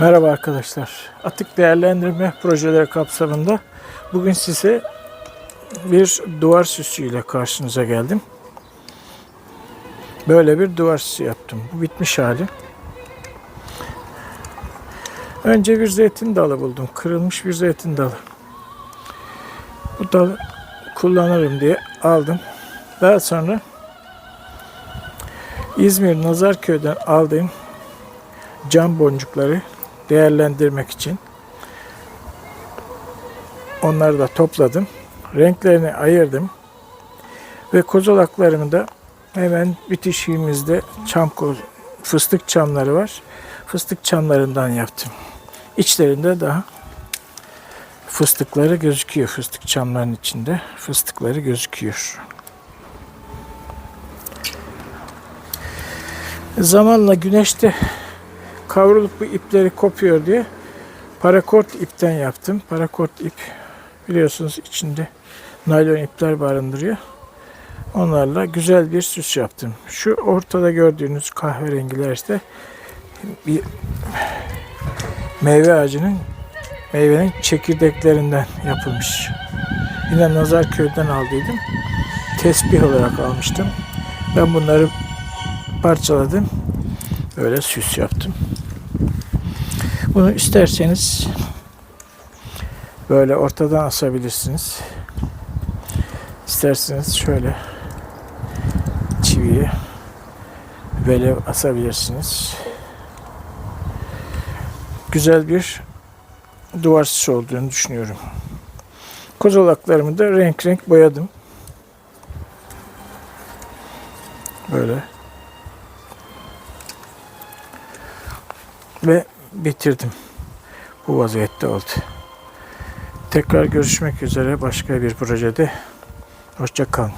Merhaba arkadaşlar. Atık değerlendirme projeleri kapsamında bugün size bir duvar süsüyle karşınıza geldim. Böyle bir duvar süsü yaptım. Bu bitmiş hali. Önce bir zeytin dalı buldum. Kırılmış bir zeytin dalı. Bu dalı kullanırım diye aldım. Daha sonra İzmir Nazarköy'den aldığım cam boncukları değerlendirmek için onları da topladım. Renklerini ayırdım. Ve kozalaklarımı da hemen bitişiğimizde çam fıstık çamları var. Fıstık çamlarından yaptım. İçlerinde daha fıstıkları gözüküyor. Fıstık çamların içinde fıstıkları gözüküyor. Zamanla güneşte kavrulup bu ipleri kopuyor diye parakort ipten yaptım. Parakort ip biliyorsunuz içinde naylon ipler barındırıyor. Onlarla güzel bir süs yaptım. Şu ortada gördüğünüz kahverengiler işte bir meyve ağacının meyvenin çekirdeklerinden yapılmış. Yine Nazarköy'den aldıydım. Tesbih olarak almıştım. Ben bunları parçaladım. Böyle süs yaptım. Bunu isterseniz böyle ortadan asabilirsiniz. İsterseniz şöyle çiviye böyle asabilirsiniz. Güzel bir duvar süsü olduğunu düşünüyorum. Kozalaklarımı da renk renk boyadım. Böyle. Ve bitirdim. Bu vaziyette oldu. Tekrar görüşmek üzere başka bir projede. Hoşça kalın.